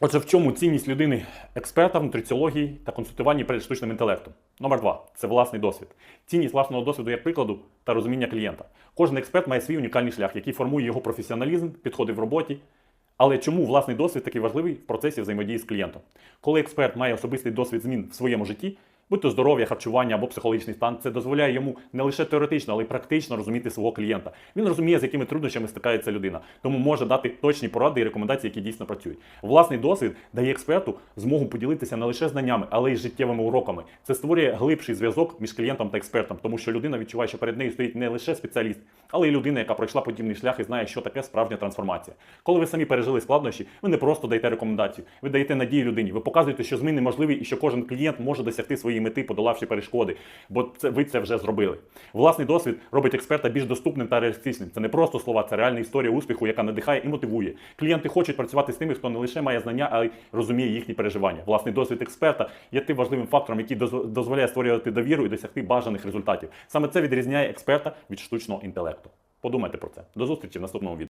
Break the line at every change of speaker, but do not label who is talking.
Отже, в чому цінність людини експерта в нутриціології та консультуванні перед штучним інтелектом? Номер два це власний досвід. Цінність власного досвіду як прикладу та розуміння клієнта. Кожен експерт має свій унікальний шлях, який формує його професіоналізм, підходи в роботі. Але чому власний досвід такий важливий в процесі взаємодії з клієнтом? Коли експерт має особистий досвід змін в своєму житті, будь то здоров'я, харчування або психологічний стан, це дозволяє йому не лише теоретично, але й практично розуміти свого клієнта. Він розуміє, з якими труднощами стикається людина, тому може дати точні поради і рекомендації, які дійсно працюють. Власний досвід дає експерту змогу поділитися не лише знаннями, але й життєвими уроками. Це створює глибший зв'язок між клієнтом та експертом, тому що людина відчуває, що перед нею стоїть не лише спеціаліст, але й людина, яка пройшла подібний шлях і знає, що таке справжня трансформація. Коли ви самі пережили складнощі, ви не просто даєте рекомендацію, ви даєте надію людині. Ви показуєте, що зміни можливі і що кожен клієнт може досягти своєї мети, подолавши перешкоди, бо це ви це вже зробили. Власний досвід робить експерта більш доступним та реалістичним. Це не просто слова, це реальна історія успіху, яка надихає і мотивує. Клієнти хочуть працювати з тими, хто не лише має знання, а й розуміє їхні переживання. Власний досвід експерта є тим важливим фактором, який дозволяє створювати довіру і досягти бажаних результатів. Саме це відрізняє експерта від штучного інтелекту. Подумайте про це. До зустрічі в наступному відео.